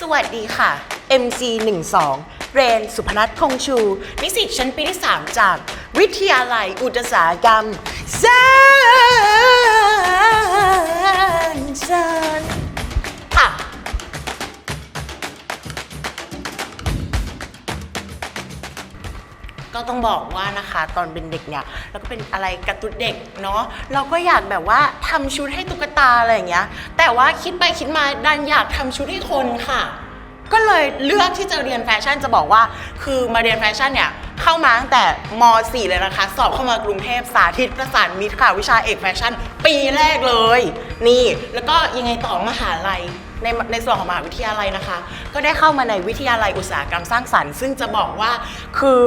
สวัสดีค่ะ MC 1 2เรนสุพนัทคงชู นิสิตชั้นปีที่ 3 จาก วิทยาลัยอุตสาหกรรมเซ ก็ต้องบอกว่านะคะ ตอนเป็นเด็กเนี่ยเราก็เป็นอะไรกระตุ้นเด็กเนาะเราก็อยากแบบว่าทำชุดให้ตุ๊กตาอะไรอย่างเงี้ย แต่ว่าคิดไปคิดมาดันอยากทำชุดให้คนค่ะ ก็เลยเลือกที่จะเรียนแฟชั่นจะบอกว่า คือมาเรียนแฟชั่นเนี่ยเข้ามาตั้งแต่ม .4 เลยนะคะ สอบเข้ามากรุงเทพสาธิตประสานมิตรค่ะวิชาเอกแฟชั่น ปีแรกเลย นี่แล้วก็ยังไงต่อมหาลัยในในส่วนของมหาวิทยาลัยนะคะ ก็ได้เข้ามาในวิทยาลัยอุตสาหกรรมสร้างสรรค์ ซึ่งจะบอกว่าคือ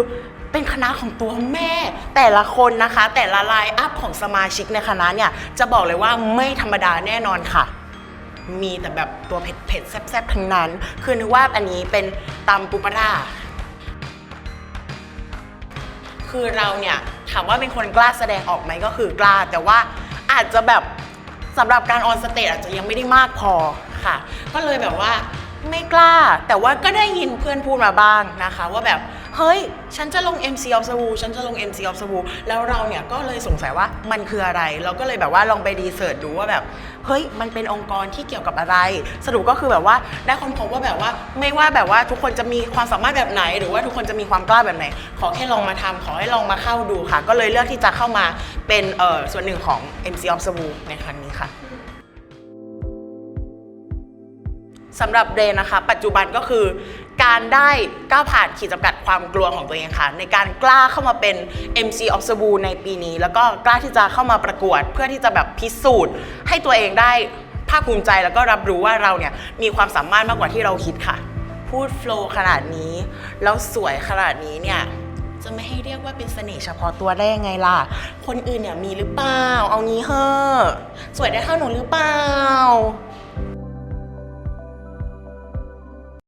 เป็นคณะของตัวแม่ แต่ละคนนะคะ แต่ละไลน์อัพของสมาชิกในคณะเนี่ย จะบอกเลยว่าไม่ธรรมดาแน่นอนค่ะ มีแต่แบบตัวเผ็ดเผ็ดๆแซ่บๆทั้งนั้น คือนึกว่าอันนี้เป็นตำปูปลาร้าคือเราเนี่ยถามว่าเป็นคนกล้าแสดงออกไหมก็คือกล้า แต่ว่าอาจจะแบบสำหรับการออนสเตจอาจจะยังไม่ได้มากพอค่ะ ก็เลยแบบว่า ไม่กล้า แต่ว่าก็ได้ยินเพื่อนพูดมาบ้างนะคะ ว่าแบบ เฮ้ย ฉันจะลง MC of s w o ฉันจะลง MC of s w o แล้วเราเนี่ยก็เลยสงสัยว่ามันคืออะไร เราก็เลยแบบว่าลองไปดีเสิร์ชดูว่าแบบ เฮ้ย มันเป็นองค์กรที่เกี่ยวกับอะไร สรุปก็คือแบบว่าได้ค้นพบว่าแบบว่า ไม่ว่าแบบว่าทุกคนจะมีความสามารถแบบไหน หรือว่าทุกคนจะมีความกล้าแบบไหน ขอแค่ลองมาทำขอให้ลองมาเข้าดูค่ะ ก็เลยเลือกที่จะเข้ามาเป็นเอ่อส่วนหนึ่งของ MC of s w o ในครั้งนี้ค่ะ สำหรับเรนนะคะ ปัจจุบันก็คือการได้ก้าวผ่านขีดจำกัดความกลัวของตัวเองค่ะ ในการกล้าเข้ามาเป็น MC of s w o ในปีนี้ แล้วก็กล้าที่จะเข้ามาประกวด เพื่อที่จะแบบพิสูจน์ ให้ตัวเองได้ภาคภูมิใจแล้วก็รับรู้ว่าเราเนี่ยมีความสามารถมากกว่าที่เราคิดค่ะ พูดโฟล์ขนาดนี้ แล้วสวยขนาดนี้เนี่ยจะไม่ให้เรียกว่าเป็นเสน่ห์เฉพาะตัวได้ยังไงล่ะ คนอื่นเนี่ยมีหรือเปล่า เอางี้เฮ้อสวยได้เท่าหนูหรือเปล่า